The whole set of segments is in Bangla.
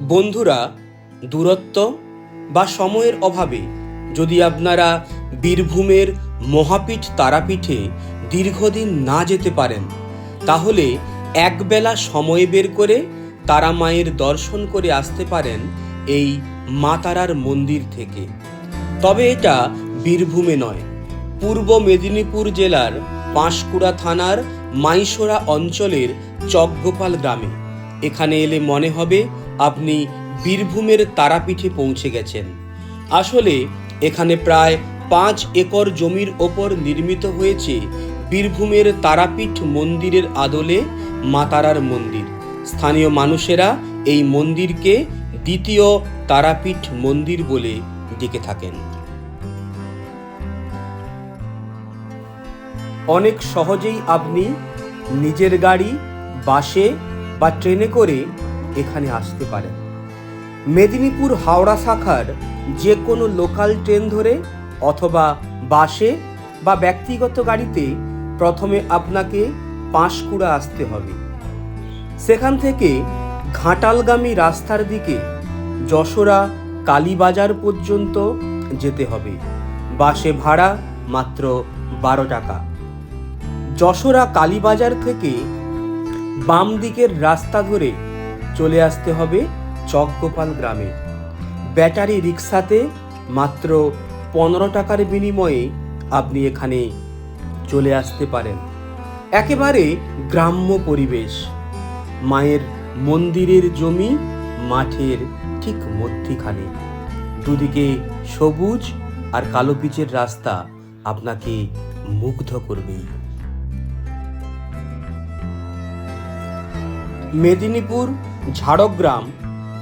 বন্ধুরা, দূরত্ব বা সময়ের অভাবে যদি আপনারা বীরভূমের মহাপীঠ তারাপীঠে দীর্ঘদিন না যেতে পারেন, তাহলে একবেলা সময় বের করে তারা মায়ের দর্শন করে আসতে পারেন এই মা তারার মন্দির থেকে। তবে এটা বীরভূমে নয়, পূর্ব মেদিনীপুর জেলার পাঁশকুড়া থানার মাইসোরা অঞ্চলের চকগোপাল গ্রামে। এখানে এলে মনে হবে আপনি বীরভূমের তারাপীঠে পৌঁছে গেছেন। আসলে এখানে প্রায় পাঁচ একর জমির ওপর নির্মিত হয়েছে বীরভূমের তারাপীঠ মন্দিরের আদলে মাতারার মন্দির। স্থানীয় মানুষেরা এই মন্দিরকে দ্বিতীয় তারাপীঠ মন্দির বলে ডেকে থাকেন। অনেক সহজেই আপনি নিজের গাড়ি, বাসে বা ট্রেনে করে এখানে আসতে পারেন। মেদিনীপুর হাওড়া শাখার যে কোনো লোকাল ট্রেন ধরে অথবা বাসে বা ব্যক্তিগত গাড়িতে প্রথমে আপনাকে পাঁশকুড়া আসতে হবে। সেখান থেকে ঘাটালগামী রাস্তার দিকে যশোরা কালীবাজার পর্যন্ত যেতে হবে। বাসে ভাড়া মাত্র বারো টাকা। যশোরা কালীবাজার থেকে বাম দিকের রাস্তা ধরে চলে আসতে হবে চকগোপাল গ্রামে। ব্যাটারি রিক্সাতে মাত্র পনেরো টাকার বিনিময়ে আপনি এখানে চলে আসতে পারেন। একেবারে গ্রাম্য পরিবেশ। মায়ের মন্দিরের জমি মাঠের ঠিক মধ্যিখানে। দুদিকে সবুজ আর কালো পিচের রাস্তা আপনাকে মুগ্ধ করবেই। মেদিনীপুর ঝাড়গ্রাম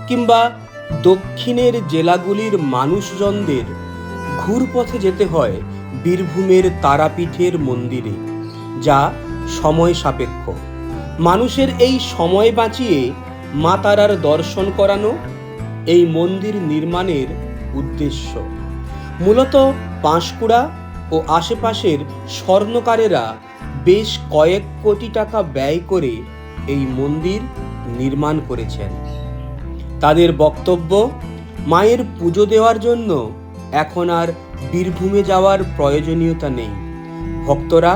কিংবা দক্ষিণের জেলাগুলির মানুষজনদের ঘুরপথে যেতে হয় বীরভূমের তারাপীঠের মন্দিরে, যা সময় সাপেক্ষ। মানুষের এই সময় বাঁচিয়ে মা তারার দর্শন করানো এই মন্দির নির্মাণের উদ্দেশ্য। মূলত পাঁশকুড়া ও আশেপাশের স্বর্ণকারেরা বেশ কয়েক কোটি টাকা ব্যয় করে এই মন্দির নির্মাণ করেছেন। তাদের বক্তব্য, মায়ের পুজো দেওয়ার জন্য এখন আর বীরভূমে যাওয়ার প্রয়োজনীয়তা নেই। ভক্তরা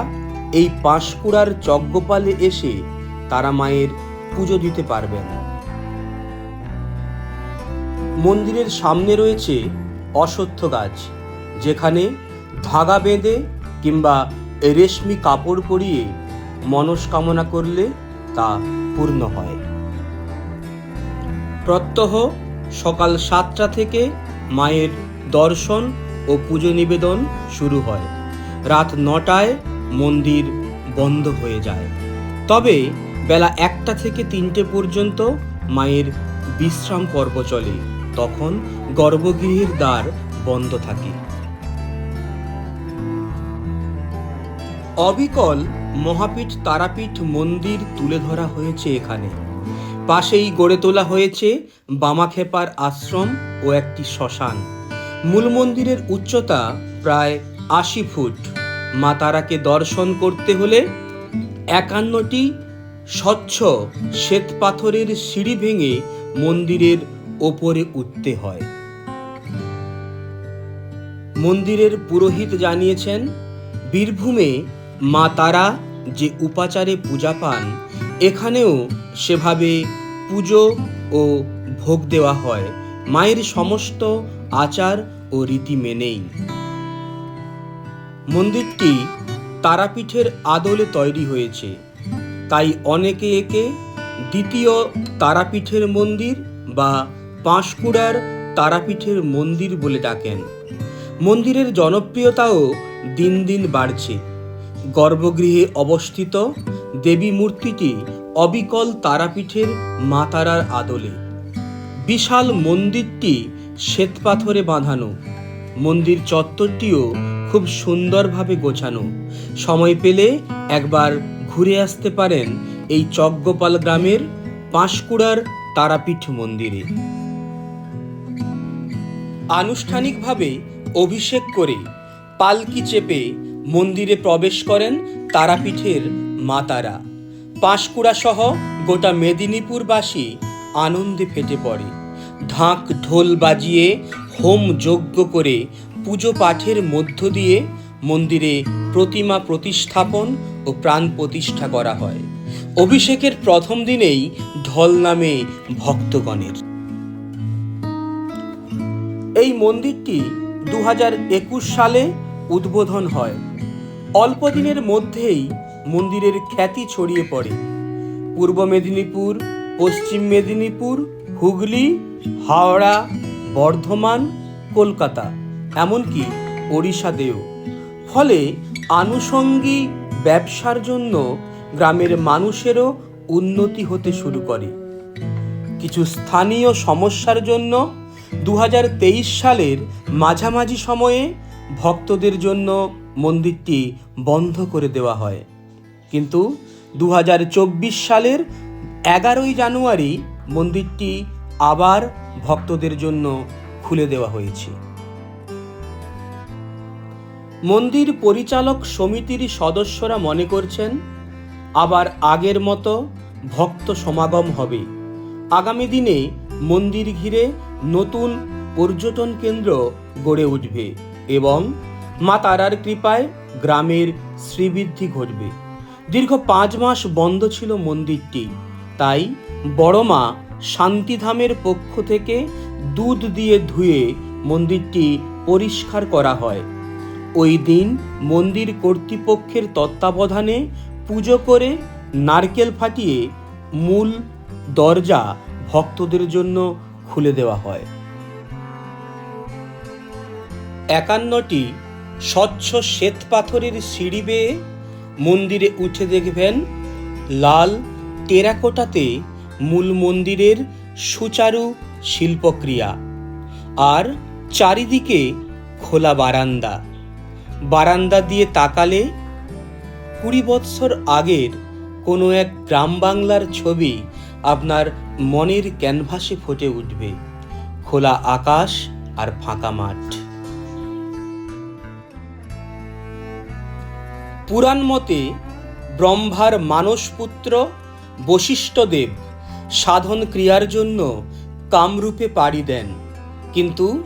এই পাঁশকুড়ার যজ্ঞপালে এসে তারা মায়ের পুজো দিতে পারবেন। মন্দিরের সামনে রয়েছে অশ্বত্থ গাছ, যেখানে ধাগা বেঁধে কিংবা রেশমি কাপড় পরিয়ে মনস্কামনা করলে তা পূর্ণ হয়। প্রত্যহ সকাল সাতটা থেকে মায়ের দর্শন ও পুজো নিবেদন শুরু হয়। রাত নটায় মন্দির বন্ধ হয়ে যায়। তবে বেলা একটা থেকে তিনটে পর্যন্ত মায়ের বিশ্রাম পর্ব চলে। তখন গর্ভগৃহের দ্বার বন্ধ থাকে। অবিকল মহাপীঠ, তারাপীঠ, মন্দির তুলে ধরা হয়েছে এখানে। পাশেই গড়ে তোলা হয়েছে বামাখেপার আশ্রম ও একটি শ্মশান। মূল মন্দিরের উচ্চতা প্রায় আশি ফুট। মা তারাকে দর্শন করতে হলে একান্নটি স্বচ্ছ শ্বেত পাথরের সিঁড়ি ভেঙে মন্দিরের ওপরে উঠতে হয়। মন্দিরের পুরোহিত জানিয়েছেন, বীরভূমে মা তারা যে উপাচারে পূজা পান এখানেও সেভাবে পুজো ও ভোগ দেওয়া হয়। মায়ের সমস্ত আচার ও রীতি মেনেই। মন্দিরটি তারাপীঠের আদলে তৈরি হয়েছে। তাই অনেকে একে দ্বিতীয় তারাপীঠের মন্দির বা পাঁশকুড়ার তারাপীঠের মন্দির বলে ডাকেন। মন্দিরের জনপ্রিয়তাও দিন দিন বাড়ছে। গর্ভগৃহে অবস্থিত দেবী মূর্তিটি অবিকল তারাপীঠের মাতারার আদলে। বিশাল মন্দিরটি শ্বেতপাথরে বাঁধানো। মন্দির চত্বরটিও খুব সুন্দরভাবে গোছানো। সময় পেলে একবার ঘুরে আসতে পারেন এই চকগোপাল গ্রামের পাঁশকুড়ার তারাপীঠ মন্দিরে। আনুষ্ঠানিকভাবে অভিষেক করে পালকি চেপে মন্দিরে প্রবেশ করেন তারাপীঠের মা তারা পাঁশকুড়া সহ গোটা মেদিনীপুরবাসী আনন্দে ফেটে পড়ে। ঢাক ঢোল বাজিয়ে হোম যজ্ঞ করে পুজো পাঠের মধ্য দিয়ে মন্দিরে প্রতিমা প্রতিস্থাপন ও প্রাণ প্রতিষ্ঠা করা হয়। অভিষেকের প্রথম দিনেই ঢল নামে ভক্তগণের। এই মন্দিরটি দু সালে উদ্বোধন হয়। অল্প দিনের মধ্যেই মন্দিরের খ্যাতি ছড়িয়ে পড়ে। পূর্ব মেদিনীপুর, পশ্চিম মেদিনীপুর, হুগলি, হাওড়া, বর্ধমান, কলকাতা, এমনকি ওড়িশাতেও। ফলে আনুষঙ্গিক ব্যবসার জন্য গ্রামের মানুষেরও উন্নতি হতে শুরু করে। কিছু স্থানীয় সমস্যার জন্য দু হাজার তেইশ সালের মাঝামাঝি সময়ে ভক্তদের জন্য মন্দিরটি বন্ধ করে দেওয়া হয়। কিন্তু দু হাজার চব্বিশ সালের এগারোই জানুয়ারি মন্দিরটি আবার ভক্তদের জন্য খুলে দেওয়া হয়েছে। মন্দির পরিচালক সমিতির সদস্যরা মনে করছেন, আবার আগের মতো ভক্ত সমাগম হবে। আগামী দিনে মন্দির ঘিরে নতুন পর্যটন কেন্দ্র গড়ে উঠবে এবং মা তারার কৃপায় গ্রামের শ্রীবৃদ্ধি ঘটবে। দীর্ঘ পাঁচ মাস বন্ধ ছিল মন্দিরটি। তাই বড় মা শান্তিধামের পক্ষ থেকে দুধ দিয়ে ধুয়ে মন্দিরটি পরিষ্কার করা হয়। ওই দিন মন্দির কর্তৃপক্ষের তত্ত্বাবধানে পুজো করে নারকেল ফাটিয়ে মূল দরজা ভক্তদের জন্য খুলে দেওয়া হয়। একান্নটি স্বচ্ছ শ্বেত পাথরের সিঁড়ি বেয়ে মন্দিরে উঠে দেখবেন লাল টেরাকোটাতে মূল মন্দিরের সুচারু শিল্পক্রিয়া আর চারিদিকে খোলা বারান্দা। বারান্দা দিয়ে তাকালে কুড়ি বৎসর আগের কোনো এক গ্রাম বাংলার ছবি আপনার মনের ক্যানভাসে ফুটে উঠবে। খোলা আকাশ আর ফাঁকা মাঠ। পুরাণ মতে ব্রহ্মার মানসপুত্র বশিষ্ঠদেব সাধন ক্রিয়ার জন্য কামরূপে পাড়ি দেন। কিন্তু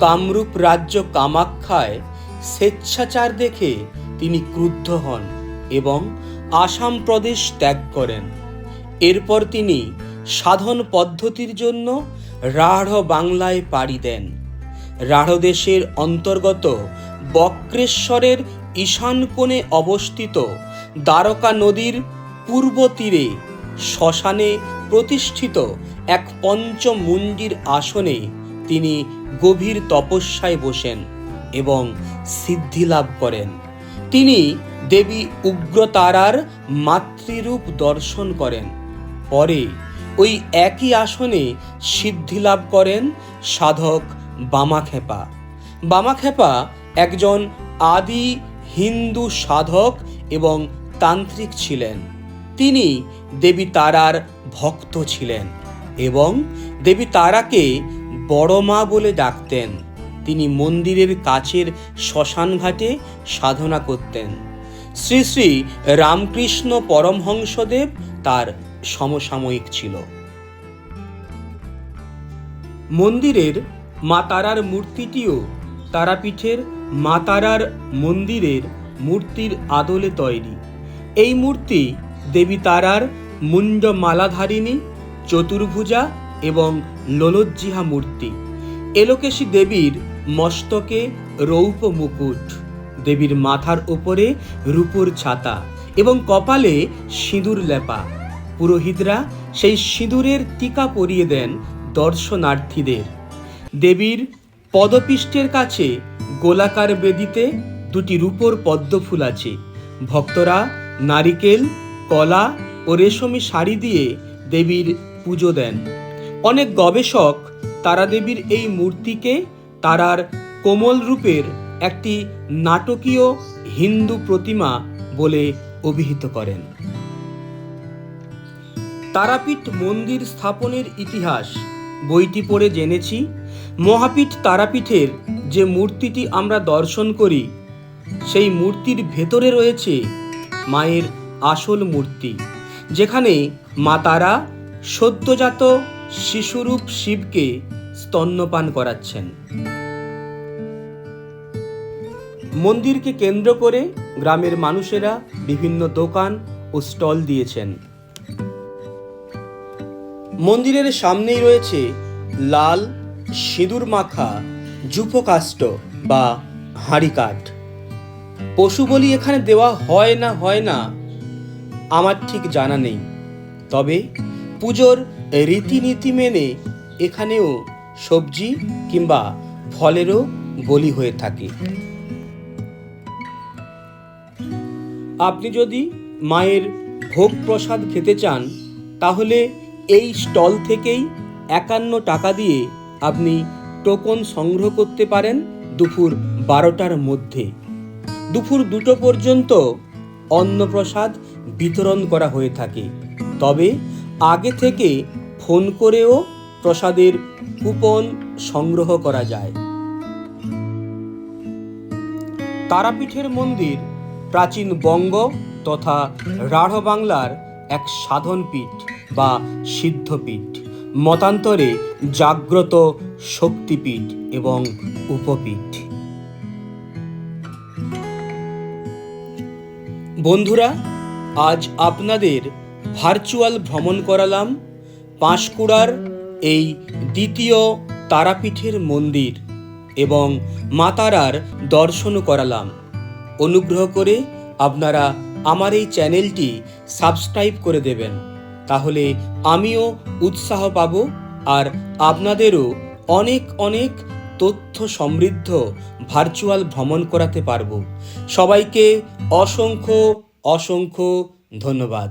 কামরূপ রাজ্য কামাখ্যায় স্বেচ্ছাচার দেখে তিনি ক্রুদ্ধ হন এবং আসাম প্রদেশ ত্যাগ করেন। এরপর তিনি সাধন পদ্ধতির জন্য রাঢ় বাংলায় পাড়ি দেন। রাঢ় দেশের অন্তর্গত বক্রেশ্বরের ঈশান কোণে অবস্থিত দ্বারকা নদীর পূর্ব তীরে শ্মশানে প্রতিষ্ঠিত এক পঞ্চমুণ্ডির আসনে তিনি গভীর তপস্যায় বসেন এবং সিদ্ধি লাভ করেন। তিনি দেবী উগ্রতারার মাতৃরূপ দর্শন করেন। পরে ওই একই আসনে সিদ্ধি লাভ করেন সাধক বামাখেপা বামাখেপা একজন আদি হিন্দু সাধক এবং তান্ত্রিক ছিলেন। তিনি দেবী তারার ভক্ত ছিলেন এবং দেবী তারাকে বড় মা বলে ডাকতেন। তিনি মন্দিরের কাছের শ্মশান ঘাটে সাধনা করতেন। শ্রী শ্রী রামকৃষ্ণ পরমহংসদেব তার সমসাময়িক ছিল। মন্দিরের মা তারার মূর্তিটিও তারাপীঠের মা তারার মন্দিরের মূর্তির আদলে তৈরি। এই মূর্তি দেবী তারার মুন্ড মালাধারিণী, চতুর্ভুজা এবং লোলজ্জিহা মূর্তি। এলোকেশী দেবীর মস্তকে রৌপ মুকুট, দেবীর মাথার ওপরে রূপোর ছাতা এবং কপালে সিঁদুর লেপা। পুরোহিতরা সেই সিঁদুরের টিকা পরিয়ে দেন দর্শনার্থীদের। দেবীর পদপিষ্টের কাছে গোলাকার বেদিতে দুটি রূপোর পদ্ম ফুল আছে। ভক্তরা নারিকেল, কলা ও রেশমি শাড়ি দিয়ে দেবীর পুজো দেন। অনেক গবেষক তারা দেবীর এই মূর্তিকে তারার কোমল রূপের একটি নাটকীয় হিন্দু প্রতিমা বলে অভিহিত করেন। তারাপীঠ মন্দির স্থাপনের ইতিহাস বইটি পড়ে জেনেছি। মহাপীঠ তারাপীঠের যে মূর্তিটি আমরা দর্শন করি, সেই মূর্তির ভেতরে রয়েছে মায়ের আসল মূর্তি, যেখানে মা তারা সদ্যজাত শিশুরূপ শিবকে স্তন্যপান করাচ্ছেন। মন্দিরকে কেন্দ্র করে গ্রামের মানুষেরা বিভিন্ন দোকান ও স্টল দিয়েছেন। মন্দিরের সামনেই রয়েছে লাল সিঁদুর মাখা, জুপোকাষ্ট বা হাঁড়ি কাঠ। পশু বলি এখানে দেওয়া হয় না হয় না, আমার ঠিক জানা নেই। তবে পুজোর রীতিনীতি মেনে এখানেও সবজি কিংবা ফলেরও বলি হয়ে থাকে। আপনি যদি মায়ের ভোগ প্রসাদ খেতে চান, তাহলে এই স্টল থেকেই একান্ন টাকা দিয়ে আপনি টোকন সংগ্রহ করতে পারেন দুপুর বারোটার মধ্যে। দুপুর দুটো পর্যন্ত অন্নপ্রসাদ বিতরণ করা হয়ে থাকে। তবে আগে থেকে ফোন করেও প্রসাদের কুপন সংগ্রহ করা যায়। তারাপীঠের মন্দির প্রাচীন বঙ্গ তথা রাঢ় বাংলার এক সাধনপীঠ বা সিদ্ধপীঠ। মতান্তরে জাগ্রত শক্তিপীঠ এবং উপপীঠ। বন্ধুরা, আজ আপনাদের ভার্চুয়াল ভ্রমণ করালাম পাঁশকুড়ার এই দ্বিতীয় তারাপীঠের মন্দির এবং মাতারার দর্শনও করালাম। অনুগ্রহ করে আপনারা আমার এই চ্যানেলটি সাবস্ক্রাইব করে দেবেন। তাহলে আমিও উৎসাহ পাব আর আপনাদেরও অনেক অনেক তথ্য সমৃদ্ধ ভার্চুয়াল ভ্রমণ করাতে পারব। সবাইকে অসংখ্য অসংখ্য ধন্যবাদ।